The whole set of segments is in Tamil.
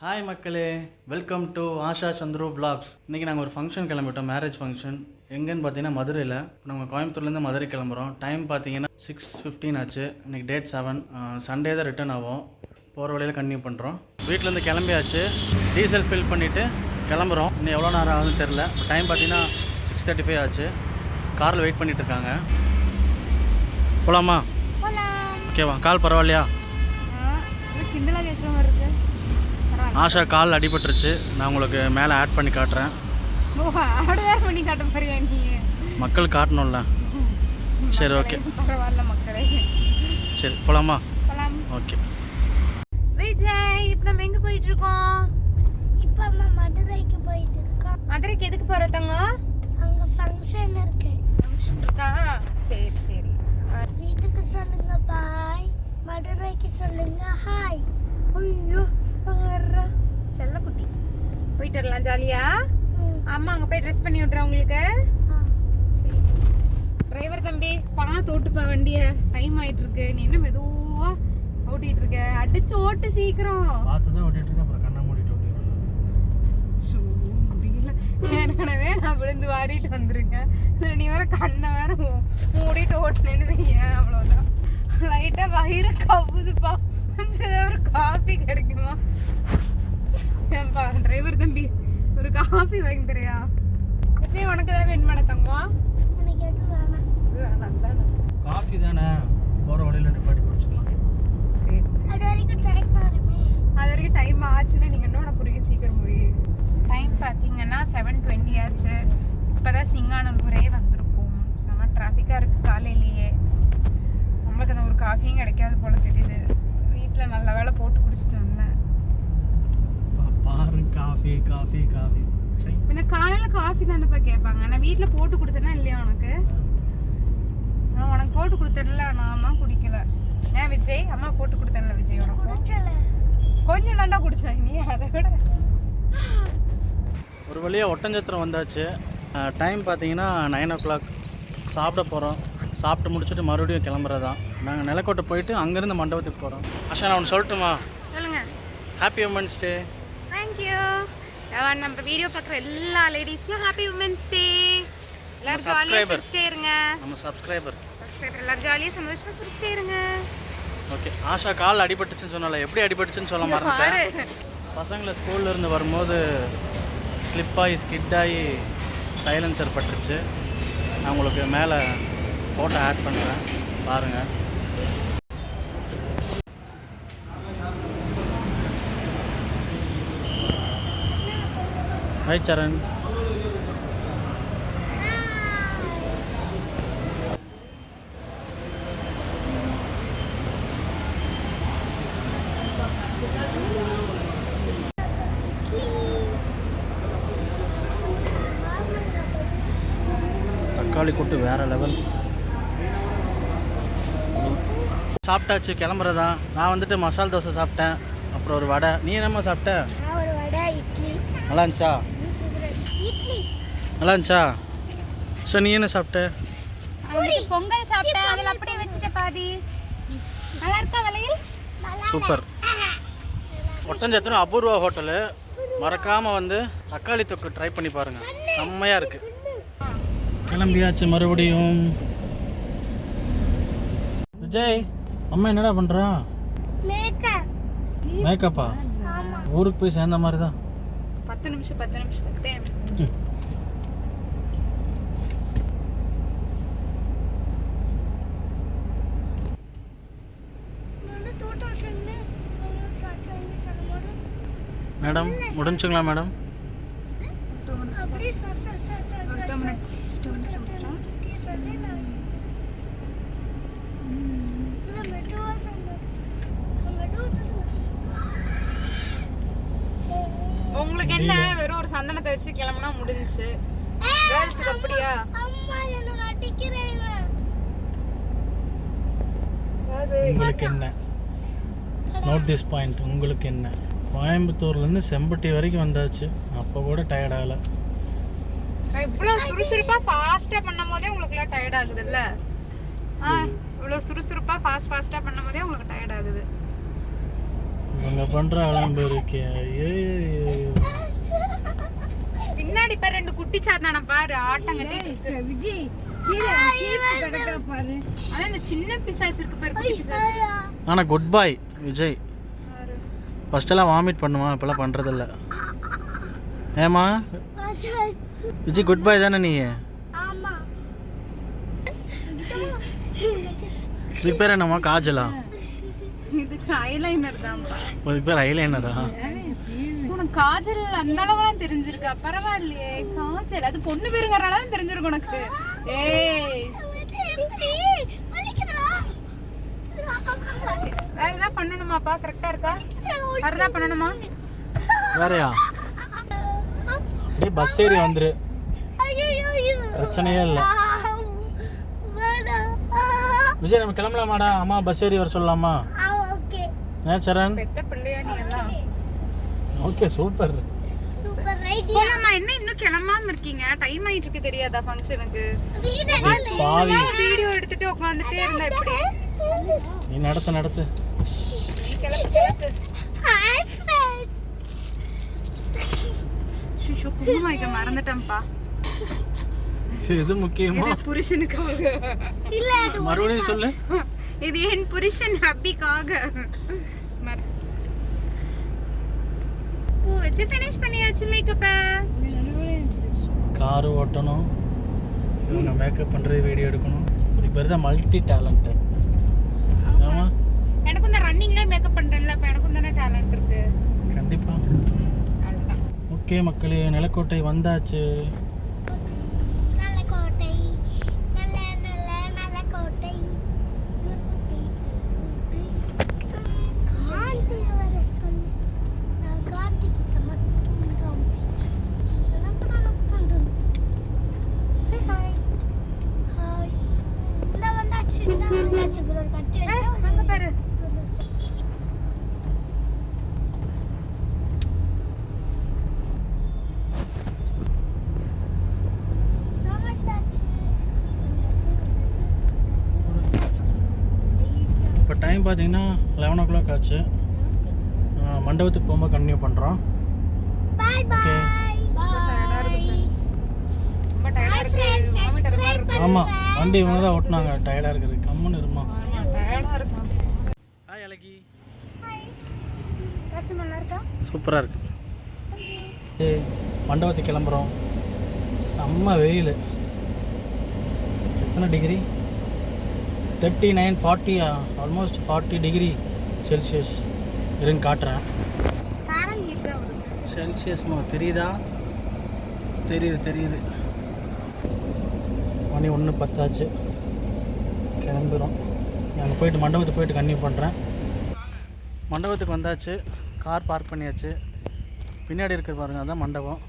ஹாய் மக்களே. Welcome to Asha Chandru vlogs. இன்றைக்கி நாங்கள் ஒரு ஃபங்க்ஷன் கிளம்பிட்டோம். மேரேஜ் ஃபங்க்ஷன் எங்கன்னு பார்த்தீங்கன்னா மதுரையில். இப்போ நாங்கள் கோயம்புத்தூர்லேருந்து மதுரை கிளம்புறோம். டைம் பார்த்தீங்கன்னா சிக்ஸ் ஃபிஃப்டீன் ஆச்சு. இன்றைக்கி டேட் செவன் சண்டே தான் ரிட்டர்ன் ஆகும். போகிற வழியில் கன்டினியூ பண்ணுறோம் வீட்டிலேருந்து கிளம்பியாச்சு. டீசல் ஃபில் பண்ணிவிட்டு கிளம்புறோம். இன்னும் எவ்வளோ நேரம் ஆகுதுன்னு தெரில டைம் பார்த்தீங்கன்னா சிக்ஸ் தேர்ட்டி ஃபைவ் ஆச்சு. காரில் வெயிட் பண்ணிட்டு இருக்காங்க. போகலாமா போலாம். ஓகேவா கால் பரவாயில்லையா கிண்டலா கேட்குற மாதிரி இருக்கு பரவாயில்ல ஆஷா கால் அடிபட்டுருச்சு. நான் உங்களுக்கு மேலே ஆட் பண்ணி காட்டுறேன். மக்கள் காட்டணும்ல. சரி ஓகே. பரவாயில்ல மக்களே. சரி போகலாமா போலாம். ஓகே. விஜய் இப்போ நம்ம எங்க போயிட்டு இருக்கோம் இப்போ நம்ம மதுரைக்கு போயிட்டு இருக்கோம் மதுரைக்கு எதுக்கு போற தங்கம் அங்க ஃபங்க்ஷன் இருக்கு. ஃபங்க்ஷன் இருக்கா? சரி சரி. வீட்டுக்கு சொல்லுங்க பாய் மதுரைக்கு சொல்லுங்க ஹாய் ஐயோ. செல்லக்குட்டி. போயிட்டு வரலாம் ஜாலியா? அம்மா அங்க போய் ட்ரெஸ் பண்ணி விட்றேன் உங்களுக்கு. சரி. டிரைவர் தம்பி பார்த்து ஓட்டுப்பா வண்டிய. டைம் ஆயிட்டு இருக்கு நீ என்ன மெதுவா ஓட்டிட்டு இருக்க அடிச்சு ஓட்டு சீக்கிரம். பார்த்து தான் ஓட்டிட்டு இருக்கேன் அப்புறம் கண்ணை மூடிட்டு ஓட்டிடுவேன். ஷோ, முடியல. ஏற்கனவே நான் விழுந்து வாரிட்டு வந்திருக்கேன். நீ வேற கண்ணை வேற மூடிட்டு ஓட்டுனேன்னு வையேன். அவ்வளோதான் லைட்டா வயிறு கவுதுப்பா. கொஞ்சம் ஒரு காஃபி கிடைக்குமா? ஏன்பா டிரைவர் தம்பி ஒரு காஃபி வாங்கி தரியா விஜய் உனக்கு தங்கம் எதுவும் வேணாம் இது வேணாம் தானே. காஃபி தானே போகிற வழியில் நிப்பாட்டி குடிச்சுக்கலாம். சரி சரி. அது வரைக்கும் டைம் பாருமே. அது வரைக்கும் டைம் ஆச்சுன்னா நீங்கள் என்ன புரிய சீக்கிரம் போய். டைம் பார்த்தீங்கன்னா செவன் டுவெண்ட்டி ஆச்சு. இப்போ தான் சிங்கானூரே வந்திருக்கோம். செம டிராஃபிக்காக இருக்குது காலையிலேயே. நம்மளுக்கு அந்த ஒரு காஃபியும் கிடைக்காது போல தெரியுது. வீட்டில் நல்ல வேலை போட்டு குடிச்சிட்டு வந்தேன். Coffee coffee coffee. சரி பின்ன காலையில் காஃபி தானேப்பா கேட்பாங்க. நான் வீட்டில் போட்டு கொடுத்தேனா இல்லையா உனக்கு? நான் உனக்கு போட்டு கொடுத்தேன்ல. நான் தான் குடிக்கல. ஏன் விஜய்? அம்மா போட்டு கொடுத்தேன்ல விஜய் உனக்கு? குடிச்சல கொஞ்சம் தாண்டா குடிச்சேன் நீ அதை விட. ஒரு வழியாக ஒட்டஞ்சத்திரம் வந்தாச்சு. டைம் பார்த்தீங்கன்னா நைன் ஓ கிளாக் சாப்பிட போகிறோம் சாப்பிட்டு முடிச்சுட்டு மறுபடியும் கிளம்புறதான் நாங்கள் நிலக்கோட்டை போயிட்டு அங்கேருந்து மண்டபத்துக்கு போகிறோம் ஆஷா நான் ஒன்று சொல்லட்டுமா? சொல்லுங்க. ஹாப்பி உமன்ஸ் டே நம்ம வீடியோ பார்க்குற எல்லா லேடிஸ்க்கும் ஹாப்பி உமன்ஸ் டே எல்லாரும் ஜாலியாக. சிரிச்சிட்டே இருங்க. நம்ம சப்ஸ்கிரைபர் Subscriber எல்லாரும் ஜாலியாக சந்தோஷமா சிரிச்சிட்டே இருங்க. ஓகே ஆஷா கால் அடிபட்டுச்சுன்னு சொன்னால எப்படி அடிபட்டுச்சுன்னு சொல்ல மறந்துட்டேன். பசங்களை ஸ்கூல்ல இருந்து வரும்போது ஸ்லிப் ஆகி ஸ்கிட் ஆகி சைலன்சர் பட்டுருச்சு நான் உங்களுக்கு மேலே ஃபோட்டோ ஆட் பண்ணுறேன் பாருங்கள் ஹாய் சரண் தக்காளி கூட்டு வேற லெவல் சாப்பிட்டாச்சு கிளம்புறதா? நான் வந்துட்டு மசால் தோசை சாப்பிட்டேன். அப்புறம் ஒரு வடை. நீ என்னம்மா சாப்பிட்ட? நல்லா இருந்துச்சா? நல்லா இருந்துச்சா? ஸோ நீ என்ன சாப்பிட்ட? பொங்கல் சாப்பிட்டேன் அதில் அப்படியே வச்சுட்ட பாதி. நல்லா இருக்கா வளையல்? சூப்பர். ஒட்டஞ்சத்திரம் அபூர்வா ஹோட்டலு. மறக்காமல் வந்து தக்காளி தொக்கு ட்ரை பண்ணி பாருங்கள் செம்மையாக இருக்குது கிளம்பியாச்சு மறுபடியும். விஜய் அம்மா என்னடா பண்ணுறா மேக்கப் மேக்கப்பா ஆமா. ஊருக்கு போய் சேர்ந்த மாதிரி தான். பத்து நிமிஷம் பத்து நிமிஷம் பத்தே நிமிஷம் நான் டூ தௌசண்ட் சொல்லும்போது மேடம் முடிஞ்சுங்களா மேடம் அப்படியே சொல் சொல் சொல் சொல் ஒரு டூ மினிட்ஸ் டூ மினிட்ஸ் முடிச்சிட்டோம் இப்படியே சொல்லி நான் இல்லை மெதுவாக சொல்லு மெதுவாக உங்களுக்கு என்ன? வெறும் ஒரு சந்தனத்தை வச்சு கிளம்புனா முடிஞ்சுச்சு. கேர்ள்ஸுக்கு அப்படியா? அம்மா என்ன அடிக்கிறேன் அதாவது உங்களுக்கு என்ன? நோட் திஸ் பாயிண்ட் உங்களுக்கு என்ன? கோயம்புத்தூர்லேருந்து செம்பட்டி வரைக்கும் வந்தாச்சு. அப்போ கூட டயர்ட் ஆகலை. இவ்வளோ சுறுசுறுப்பா ஃபாஸ்டா பண்ணும் போதே உங்களுக்கு எல்லாம் டயர்ட் ஆகுதுல்ல? ஆ இவ்வளோ சுறுசுறுப்பா ஃபாஸ்ட் ஃபாஸ்டா பண்ணும் போதே உங்களுக்கு டயர்ட் ஆகுது. இவங்க பண்ணுற அலம்பு இருக்கே. பின்னாடி பாரு ரெண்டு குட்டி சாத்தான பாரு ஆட்டம். விஜய் கீழே கிடக்கா பாரு. அதான் இந்த சின்ன பிசாசு இருக்கு பாரு குட்டி ஆனால் குட் பாய் விஜய். ஃபஸ்ட்டெல்லாம் வாமிட் பண்ணுவான் இப்போல்லாம் பண்ணுறதில்ல ஏமா விஜய் குட் பாய் தானே நீ? ஆமா. இதுக்கு பேர் என்னம்மா? காஜலா? இதுக்கு பேர் ஐலைனரா உனக்கு காஜல் அந்த அளவுலாம் தெரிஞ்சிருக்கா? பரவாயில்லையே. காஜல். அது பொண்ணு பேருங்கறனால தான் தெரிஞ்சிருக்கு உனக்கு. ஏய். வேற ஏதாவது பண்ணணுமாப்பா? கரெக்டா இருக்கா? வேற ஏதாவது பண்ணணுமா? வேறையா? அப்படியே பஸ் ஏறி வந்துரு. பிரச்சனையே இல்லை. விஜய் நம்ம கிளம்பலாமாடா? அம்மா பஸ் ஏறி வர சொல்லலாமா? ஓகே ஏன் சரண் ஓகே சூப்பர் போலாமா? என்ன இன்னும் கிளம்பாம இருக்கீங்க? டைம் ஆயிட்டு இருக்கு தெரியாதா ஃபங்க்ஷனுக்கு வீடியோ எடுத்துட்டு உட்காந்துட்டே இருந்தா எப்படி? நீ நடத்து நடத்து. சுஷு குங்குமம் வைக்க மறந்துட்டேன்ப்பா. இது முக்கியமா? புருஷனுக்காக இல்ல மறுபடியும் சொல்லு. இது என் புருஷன் ஹப்பிக்காக. பூ வச்சு ஃபினிஷ் பண்ணியாச்சு மேக்கப்ப காரு ஓட்டணும். இவங்க மேக்கப் பண்ணுறது வீடியோ எடுக்கணும். இது பேர் தான் மல்டி டேலண்ட்டு ஆமாம் எனக்கும் இந்த ரன்னிங்லேயே மேக்கப் தானே டேலண்ட் இருக்கு. கண்டிப்பாக. ஓகே மக்களே நிலக்கோட்டை வந்தாச்சு நல்ல கோட்டை நல்ல நல்ல நல்ல கோட்டை நல்ல கோட்டை காந்தி வர சொல்லி நான் காந்தி கிட்ட மட்டும் தான் எனக்கு நடக்கணும் Say hi. ஹாய் இந்த வந்தாச்சு இந்த வந்தாச்சு ப்ரோ கட்டி ஏய், அங்க பாரு நான் வந்தாச்சு இப்போ டைம் பார்த்தீங்கன்னா லெவன் ஓ கிளாக் ஆச்சு மண்டபத்துக்கு போகும்போது கண்டினியூ பண்ணுறோம் இருக்கு. ஆமாம் வண்டி இவங்க தான் ஓட்டினாங்க. டயர்டாக இருக்குது. கம்முன்னு இருமா. ஆமா, tired-ஆ இருக்கு. ஹாய் அழகி? சூப்பராக இருக்கு? மண்டபத்துக்கு கிளம்புறோம். செம்ம வெயில். எத்தனை டிகிரி தேர்ட்டி நைன் ஃபார்ட்டியா ஆல்மோஸ்ட் ஃபார்ட்டி டிகிரி செல்சியஸ் இருங்க காட்டுறேன். செல்சியஸ்மா தெரியுதா? தெரியுது தெரியுது. மணி ஒன்று பத்தாச்சு. கிளம்புறோம் அங்கே போயிட்டு மண்டபத்துக்கு போயிட்டு கன்னியூ பண்ணுறேன் மண்டபத்துக்கு வந்தாச்சு. கார் பார்க் பண்ணியாச்சு. பின்னாடி இருக்கிற பாருங்க அதான் மண்டபம்.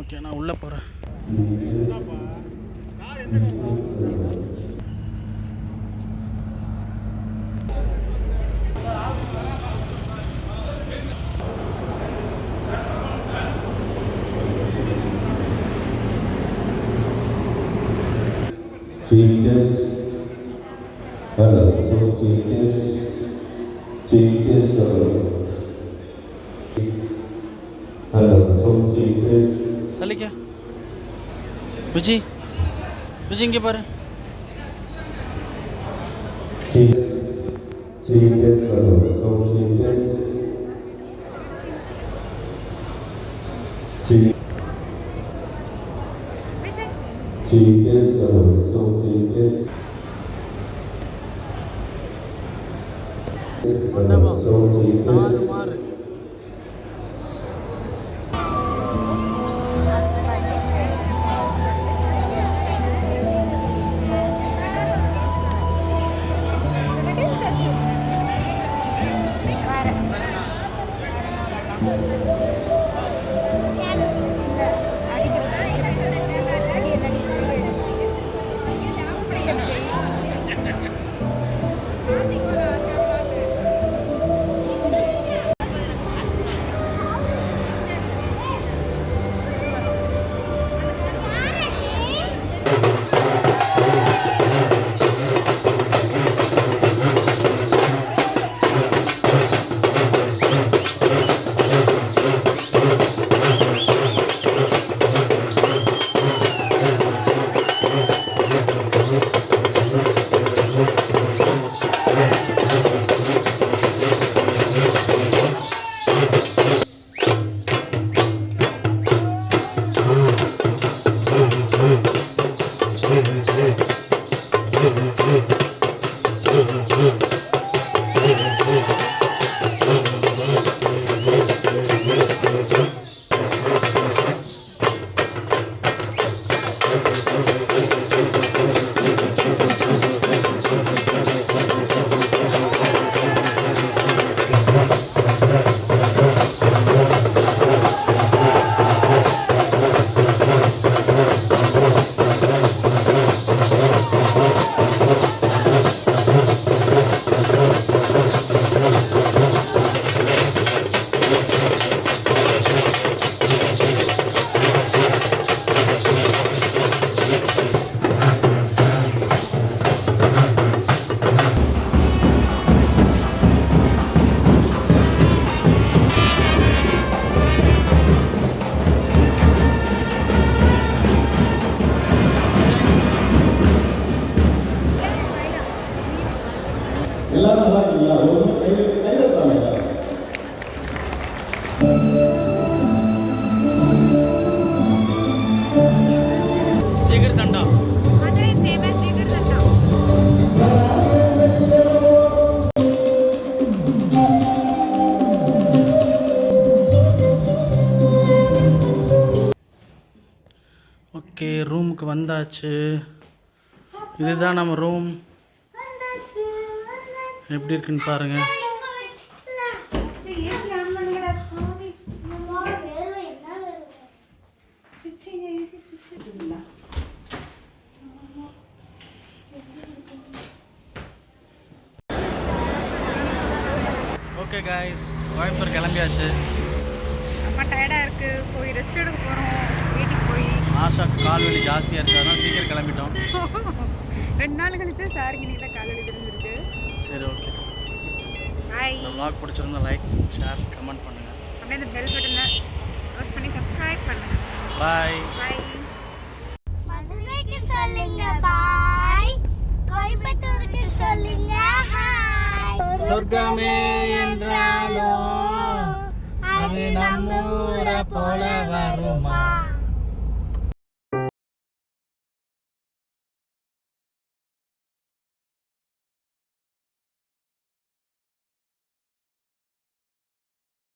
ஓகே நான் உள்ளே போகிறேன் Change this. Hello. So change this. Change this. Hello. Hello. So change this. पहले क्या रुचि रुचि इनके पर Change. Change this. Hello. So change this. exalted எல்லாரும் நல்லா இருக்கீங்களா? ஒரு கையில் கையில் எடுத்தாங்க எல்லாரும். ஓகே ரூமுக்கு வந்தாச்சு. இதுதான் நம்ம ரூம் எப்படி இருக்குன்னு பாருங்க ஏசி ஆன் பண்ணுங்கடா சாமி சும்மா வேர்வை என்ன வேர்வை ஸ்விட்ச் ஏசி ஸ்விட்ச் இல்ல ஓகே காய்ஸ் கோயம்புத்தூர் கிளம்பியாச்சு. ரொம்ப டயர்டாக இருக்குது போய் ரெஸ்ட் எடுக்க போகிறோம் வீட்டுக்கு போய். ஆஷா கால் வலி ஜாஸ்தியாக இருக்கு. அதனால சீக்கிரம் கிளம்பிட்டோம். ரெண்டு நாள் கழிச்சு சாருக்கு சரி ஓகே பாய் இந்த vlog பிடிச்சிருந்தா லைக் ஷேர் கமெண்ட் பண்ணுங்கள் அப்படியே இந்த பெல் பட்டனை ப்ரெஸ் பண்ணி சப்ஸ்கிரைப் பண்ணுங்க. பாய் பாய் மதுரைக்கு சொல்லுங்க பாய் கோயம்புத்தூருக்கு சொல்லுங்க ஹாய் சொர்க்கமே என்றாலும் அது நம்மூரை போல வருமா?